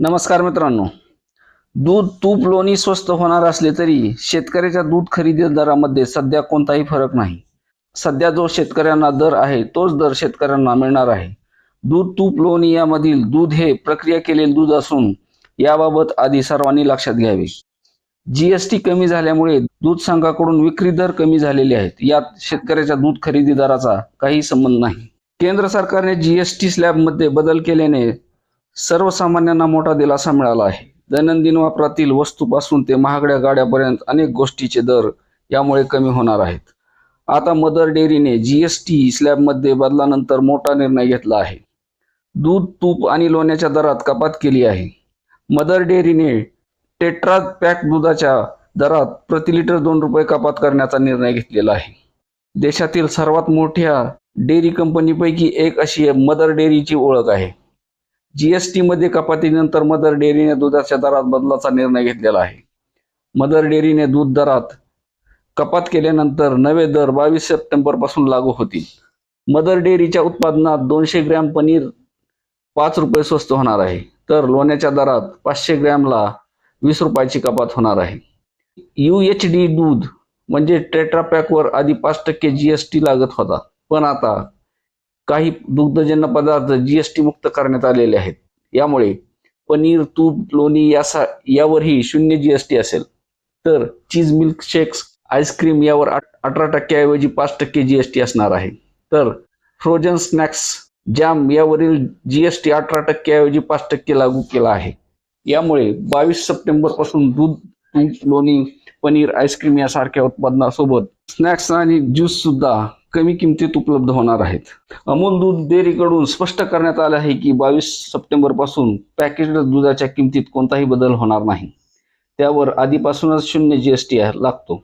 नमस्कार मित्रांनो. दूध तूप लोणी स्वस्त होणार असले तरी शेतकऱ्याच्या दूध खरेदी दरामध्ये सध्या कोणताही फरक नाही. सध्या जो शेतकऱ्यांना दर आहे तोच दर शेतकऱ्यांना मिळणार आहे. दूध तूप लोणी यामधील दूध हे प्रक्रिया केलेले दूध असून याबाबत आधी सर्वांनी लक्षात घ्यावे. जीएसटी कमी झाल्यामुळे दूध संघाकडून विक्री दर कमी झालेले आहेत. यात शेतकऱ्याच्या दूध खरेदी दराचा काही संबंध नाही. केंद्र सरकारने जीएसटी स्लॅबमध्ये बदल केल्याने सर्वसामान्यांना मोठा दिलासा मिळाला आहे. दैनंदिन वापरातील वस्तूपासून ते महागड्या गाड्यापर्यंत अनेक गोष्टीचे दर यामुळे कमी होणार आहेत. आता मदर डेअरीने जी एस टी स्लॅबमध्ये बदलानंतर मोठा निर्णय घेतला आहे. दूध तूप आणि लोण्याच्या दरात कपात केली आहे. मदर डेअरीने टेट्रा पॅक दुधाच्या दरात प्रति लिटर दोन रुपये कपात करण्याचा निर्णय घेतलेला आहे. देशातील सर्वात मोठ्या डेअरी कंपनीपैकी एक अशी मदर डेअरीची ओळख आहे. जीएसटी मध्ये कपातीनंतर मदर डेअरीने दुधाच्या दरात बदलाचा निर्णय घेतलेला आहे. मदर डेअरीने दूध दरात कपात केल्यानंतर नवे दर बावीस सप्टेंबरपासून लागू होतील. मदर डेअरीच्या उत्पादनात दोनशे ग्रॅम पनीर पाच रुपये स्वस्त होणार आहे. तर लोण्याच्या दरात पाचशे ग्रॅमला वीस रुपयाची कपात होणार आहे. यू एच डी दूध म्हणजे टेट्रापॅकवर आधी पाच टक्के जीएसटी लागत होता. पण आता काही दुग्धजन्य पदार्थ जीएसटी मुक्त करण्यात आलेले आहेत. यामुळे पनीर तूप लोणी यासा यावरही शून्य जीएसटी असेल. तर चीज मिल्क शेक्स आईस्क्रीम यावर अठरा टक्क्याऐवजी पाच टक्के जीएसटी असणार आहे. तर फ्रोजन स्नॅक्स जॅम यावरील जीएसटी अठरा टक्क्याऐवजी पाच टक्के लागू केला आहे. यामुळे बावीस सप्टेंबरपासून दूध तूप लोणी पनीर आईस्क्रीम यासारख्या उत्पादनासोबत स्नॅक्स आणि ज्यूस सुद्धा कमी किमतीत उपलब्ध होणार आहेत. अमूल दूध डेअरीकडून स्पष्ट करण्यात आले आहे की बावीस सप्टेंबरपासून पॅकेज दुधाच्या किमतीत कोणताही बदल होणार नाही. त्यावर आधीपासूनच शून्य जीएसटी लागतो.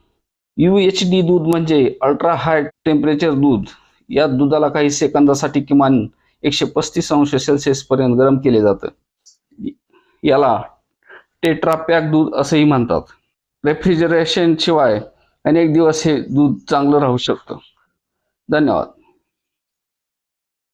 यू एच डी दूध म्हणजे अल्ट्रा हाय टेम्परेचर दूध. या दुधाला काही सेकंदासाठी किमान एकशे पस्तीस अंश सेल्सिअस पर्यंत गरम केले जातं. याला टेट्रा पॅक दूध असंही म्हणतात. रेफ्रिजरेशन शिवाय अनेक दिवस हे दूध चांगलं राहू शकतं. धन्यवाद.